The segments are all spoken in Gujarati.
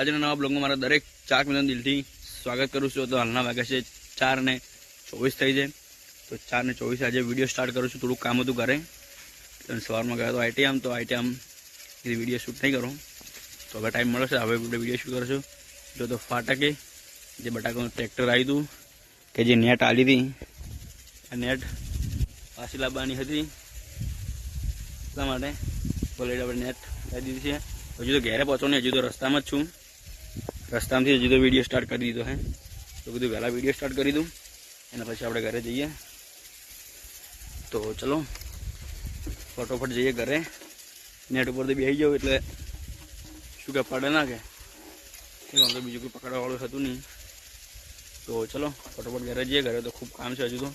આજના નવા બ્લોગમાં મારા દરેક ચાર મિલિયન દિલથી સ્વાગત કરું છું. તો હાલના વાગ્યા છે ચાર ને ચોવીસ થઈ છે. તો ચાર ને ચોવીસ આજે વીડિયો સ્ટાર્ટ કરું છું. થોડુંક કામ હતું ઘરે. સવારમાં ગયા તો આઈટીએમ તો આઈટીએમ એ વીડિયો શૂટ નહીં કરું. તો હવે ટાઈમ મળશે હવે વીડિયો શૂટ કરશું. જો તો ફાટકે, જે બટાકાનું ટ્રેક્ટર આવ્યું હતું કે જે નેટ આલી હતી. આ નેટ પાછી લાવવાની હતી. એટલા માટે બોલે આપણે નેટ લાવી દીધી છે. હજુ તો ઘેરે પહોંચો નહીં હજુ તો રસ્તામાં જ છું. રસ્તામાંથી હજુ તો વીડિયો સ્ટાર્ટ કરી દીધો હે. તો કીધું વહેલા વીડિયો સ્ટાર્ટ કરી દઉં. એના પછી આપણે ઘરે જઈએ. તો ચલો, ફટોફટ જઈએ ઘરે. નેટ ઉપરથી બેસી જાઉં એટલે શું કે પડે ના કે. એમાં તો બીજું કોઈ પકડવાવાળું હતું નહીં. તો ચલો, ફટોફટ ઘરે જઈએ. ઘરે તો ખૂબ કામ છે હજુ તો.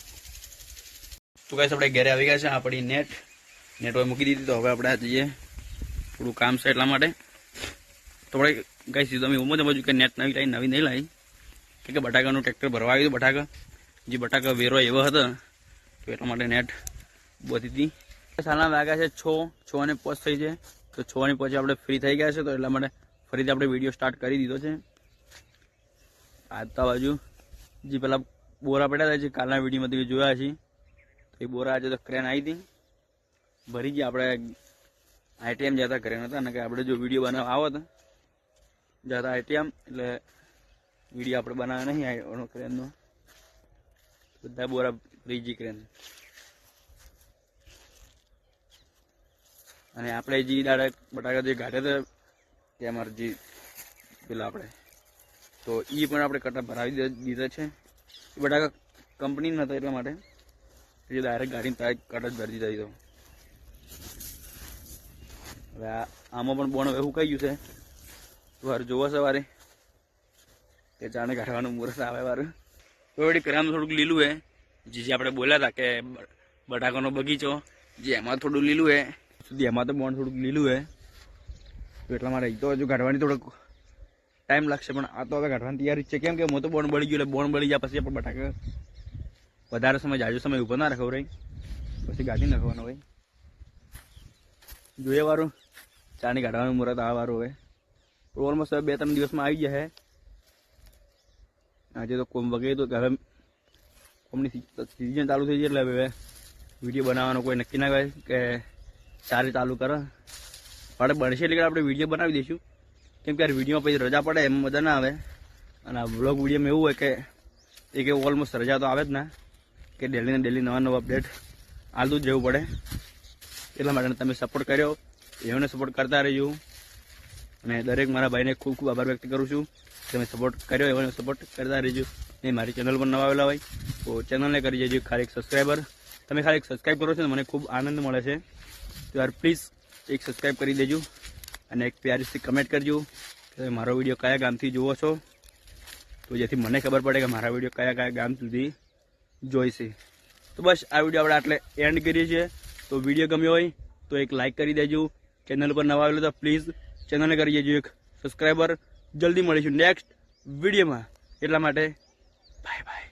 તો કાંઈ આપણે ઘરે આવી ગયા છે આપણી નેટ. નેટવર્ક મૂકી દીધી તો હવે આપણે જઈએ. થોડું કામ છે એટલા માટે. તો આપણે કઈ સીધું અમે એવું સમજ્યું કે નેટ નવી લાવી નવી નહીં લાવી કે બટાકાનું ટ્રેક્ટર ભરવા આવ્યું હતું બટાકા. જે બટાકા વેરો એવો હતો, તો એટલા માટે નેટ બધી હતી. સાલના વાગ્યા છે છ છ અને પોચ થઈ છે. તો છ અને પછી આપણે ફ્રી થઈ ગયા છે, તો એટલા માટે ફરીથી આપણે વીડિયો સ્ટાર્ટ કરી દીધો છે. આજતા બાજુ જે પેલા બોરા પડ્યા હતા, જે કાલના વિડીયોમાં તમે જોયા છે. તો એ બોરા આજે તો ક્રેન આવી હતી. ભરી ગયા, આપણે આઈટીએમ જતા ક્રેન હતા અને કે આપણે જો વીડિયો બનાવવા આવો તો. જતા આઈટીએમ એટલે વીડિયો આપણે બનાવ્યા નહીં આનો ક્રેનનો બધા બોરા બ્રિજી ક્રેન અને આપણે જે દાડા બટાકા જે ગાઢ્યા હતા તે અમારે જે પેલા આપણે, તો એ પણ આપણે કટા ભરાવી દીધા છે. એ બટાકા કંપની નતા એટલા માટે, જે ડાયરેક્ટ ગાડીને તાર કટ જ ભરી દીધા દીધો હવે આમાં પણ બોણ એવું કહી ગયું છે. વાર જોવો સવારે કે જાણે કાઢવાનું મુહૂર્ત આવે વારું? થોડી વળી થોડુંક લીલું હે. જે જે આપણે બોલ્યા હતા કે બટાકાનો બગીચો, જે એમાં થોડું લીલું હે. સુધી એમાં તો બોન્ડ થોડુંક લીલું હે. એટલા માટે તો હજુ કાઢવાની થોડોક ટાઈમ લાગશે, પણ આ તો હવે કાઢવાની તૈયારી છે. કેમ કે હું તો બોન્ડ બળી ગયું, એટલે બોણ બળી ગયા પછી આપણે બટાકા વધારે સમય, જાજો સમય ઊભો ના રાખવો રહી પછી ગાડી નાખવાનો હોય. જોઈએ વારું. ચાની કાઢવાનું મુહૂર્ત આ વારું હવે. ઓલમોસ્ટ બે ત્રણ દિવસમાં આવી જશે આજે તો કોમ વગેરે તો હવે કોમની સિઝન ચાલુ થઈ જાય એટલે હવે વીડિયો બનાવવાનો કોઈ નક્કી ના કરે કે ચારે ચાલુ કરે પણ બનશે એટલે આપણે વીડિયો બનાવી દઈશું કેમ કે યાર વિડીયોમાં પછી રજા પડે એમ મજા ના આવે અને આ બ્લોગ વિડીયોમાં એવું હોય કે એક ઓલમોસ્ટ રજા તો આવે જ ના કે ડેલીને ડેલી નવા નવા અપડેટ આલતું જ રહેવું પડે એટલા માટે તમે સપોર્ટ કર્યો એમને સપોર્ટ કરતા રહેજો અને દરેક મારા ભાઈને ખૂબ ખૂબ આભાર વ્યક્ત કરું છું. તમે સપોર્ટ કર્યો એવો સપોર્ટ કરતા રહેજો. ને મારી ચેનલ પર નવા આવેલા હોય, તો ચેનલને કરી દેજો ખાલી એક સબસ્ક્રાઈબર તમે ખાલી એક સબસ્ક્રાઈબ કરો છો ને, મને ખૂબ આનંદ મળે છે. તો યાર પ્લીઝ એક સબસ્ક્રાઈબ કરી દેજો અને એક પ્યારીથી કમેન્ટ કરજો કે મારો વીડિયો કયા ગામથી જુઓ છો. તો જેથી મને ખબર પડે કે મારા વીડિયો કયા કયા ગામ સુધી જોઈશે તો બસ, આ વીડિયો આપણે આટલે એન્ડ કરીએ છીએ. તો વીડિયો ગમ્યો હોય, તો એક લાઇક કરી દેજો. ચેનલ પર નવા આવેલો તો પ્લીઝ ચેનલને કરી દેજો એક સબસ્ક્રાઈબર જલ્દી મળીશું નેક્સ્ટ વિડીયોમાં. એટલા માટે બાય બાય